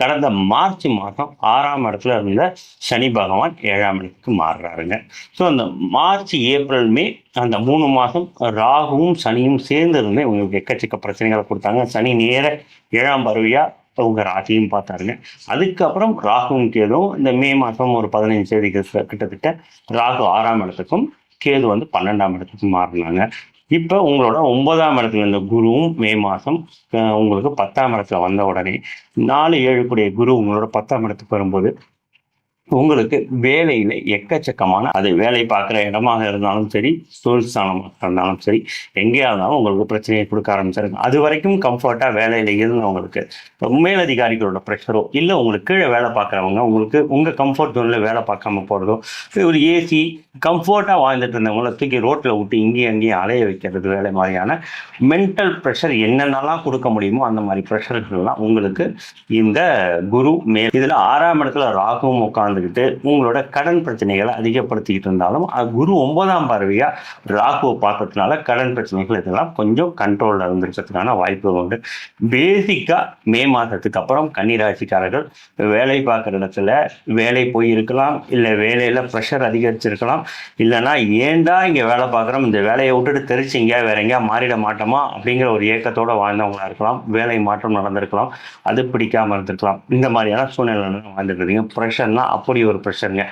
கடந்த மார்ச் மாதம் ஆறாம் இடத்துல இருந்த சனி பகவான் ஏழாம் இடத்துக்கு மாறுறாருங்க. ஸோ அந்த மார்ச் ஏப்ரல் மே அந்த மூணு மாதம் ராகுவும் சனியும் சேர்ந்து இருந்து இவங்களுக்கு எக்கச்சக்க பிரச்சனைகளை கொடுத்தாங்க. சனி நேர ஏழாம் பருவியாக உங்க ராசியும் பார்த்தாருங்க. அதுக்கப்புறம் ராகுவும் கேதுவும் இந்த மே மாதம் ஒரு பதினைஞ்சு தேதிக்கு கிட்டத்தட்ட ராகு ஆறாம் இடத்துக்கும் கேது வந்து பன்னெண்டாம் இடத்துக்கும் மாறினாங்க. இப்போ உங்களோட ஒன்பதாம் இடத்துல இருந்த குருவும் மே மாதம் உங்களுக்கு பத்தாம் இடத்துல வந்த உடனே நாலு ஏழு குரு உங்களோட பத்தாம் இடத்துக்கு வரும்போது உங்களுக்கு வேலையில் எக்கச்சக்கமான அது வேலை பார்க்குற இடமாக இருந்தாலும் சரி தொழில் ஸ்தானமாக இருந்தாலும் சரி எங்கேயா இருந்தாலும் உங்களுக்கு பிரச்சனையை கொடுக்க ஆரம்பிச்சிருங்க. அது வரைக்கும் கம்ஃபர்ட்டாக வேலையில் இருந்தவங்களுக்கு மேலதிகாரிகளோட ப்ரெஷரோ இல்லை உங்களுக்கு கீழே வேலை பார்க்குறவங்க உங்களுக்கு உங்கள் கம்ஃபர்ட் ஜோனில் வேலை பார்க்காம போகிறதோ ஒரு ஏசி கம்ஃபர்ட்டாக வாழ்ந்துட்டு இருந்தவங்கள தூக்கி ரோட்டில் விட்டு இங்கேயும் அங்கேயும் அலைய வைக்கிறது வேலை மாதிரியான மென்டல் ப்ரெஷர் என்னென்னலாம் கொடுக்க முடியுமோ அந்த மாதிரி ப்ரெஷர்கள்லாம் உங்களுக்கு இந்த குரு மே இதில் ஆறாம் இடத்துல ராகுவும் உட்காந்துக்கிட்டு உங்களோட கடன் பிரச்சனைகளை அதிகப்படுத்திக்கிட்டு இருந்தாலும் அது குரு ஒன்பதாம் பார்வையாக ராகுவை பார்க்கறதுனால கடன் பிரச்சனைகள் இதெல்லாம் கொஞ்சம் கண்ட்ரோலில் இருந்துருக்கிறதுக்கான வாய்ப்புகள் உண்டு. பேசிக்காக மே மாதத்துக்கு அப்புறம் கன்னிராசிக்காரர்கள் வேலை பார்க்குற இடத்துல வேலை போய் இருக்கலாம் இல்லை வேலையில் ப்ரெஷர் அதிகரிச்சிருக்கலாம் இல்லைன்னா ஏன்டா இங்கே வேலை பார்க்குறோம் இந்த வேலையை விட்டுட்டு தெரிச்சு எங்கேயா வேற எங்கேயா மாறிட மாட்டோமா அப்படிங்கிற ஒரு ஏக்கத்தோட வாழ்ந்தவங்களா இருக்கலாம் வேலை மாற்றம் நடந்திருக்கலாம் அது பிடிக்காம இருந்திருக்கலாம். இந்த மாதிரியான சூழ்நிலை வாழ்ந்துட்டு இருக்கீங்க. ப்ரெஷர்னா அப்படி ஒரு ப்ரெஷருங்க